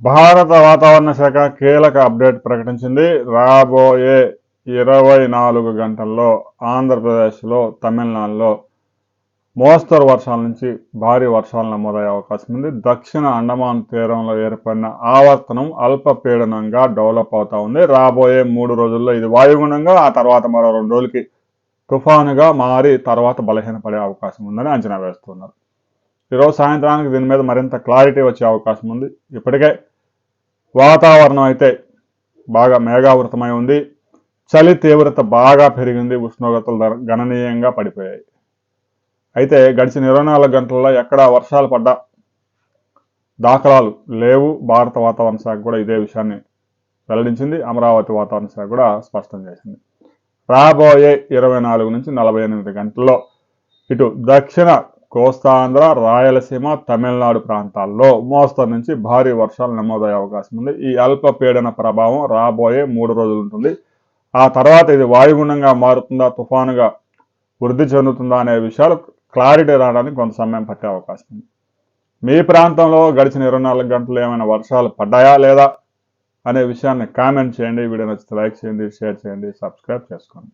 భారత వాతావరణ శాఖ కీలక అప్డేట్ ప్రకటించింది. రాబోయే ఇరవై నాలుగు గంటల్లో ఆంధ్రప్రదేశ్లో తమిళనాడులో మోస్తరు వర్షాల నుంచి భారీ వర్షాలు నమోదయ్యే అవకాశం ఉంది. దక్షిణ అండమాన్ తీరంలో ఏర్పడిన ఆవర్తనం అల్పపీడనంగా డెవలప్ అవుతా ఉంది. రాబోయే మూడు రోజుల్లో ఇది వాయుగుణంగా ఆ తర్వాత మరో రెండు రోజులకి తుఫానుగా మారి తర్వాత బలహీనపడే అవకాశం ఉందని అంచనా వేస్తున్నారు. ఈరోజు సాయంత్రానికి దీని మీద మరింత క్లారిటీ వచ్చే అవకాశం ఉంది. ఇప్పటికే వాతావరణం అయితే బాగా మేఘావృతమై ఉంది. చలి తీవ్రత బాగా పెరిగింది. ఉష్ణోగ్రతలు గణనీయంగా పడిపోయాయి. అయితే గడిచిన ఇరవై నాలుగు గంటల్లో ఎక్కడా వర్షాలు పడ్డా దాఖలాలు లేవు. భారత వాతావరణ శాఖ కూడా ఇదే విషయాన్ని వెల్లడించింది. అమరావతి వాతావరణ శాఖ కూడా స్పష్టం చేసింది. రాబోయే ఇరవై నాలుగు నుంచి నలభై ఎనిమిది గంటల్లో ఇటు దక్షిణ కోస్తాంధ్ర రాయలసీమ తమిళనాడు ప్రాంతాల్లో మోస్తరు నుంచి భారీ వర్షాలు నమోదయ్యే అవకాశం ఉంది. ఈ అల్పపీడన ప్రభావం రాబోయే మూడు రోజులు ఉంటుంది. ఆ తర్వాత ఇది వాయుగుండంగా మారుతుందా తుఫానుగా వృద్ధి చెందుతుందా అనే విషయాలు క్లారిటీ రావడానికి కొంత సమయం పట్టే అవకాశం ఉంది. మీ ప్రాంతంలో గడిచిన ఇరవై నాలుగు గంటలు ఏమైనా వర్షాలు పడ్డాయా లేదా అనే విషయాన్ని కామెంట్ చేయండి. వీడియో నచ్చితే లైక్ చేయండి షేర్ చేయండి సబ్స్క్రైబ్ చేసుకోండి.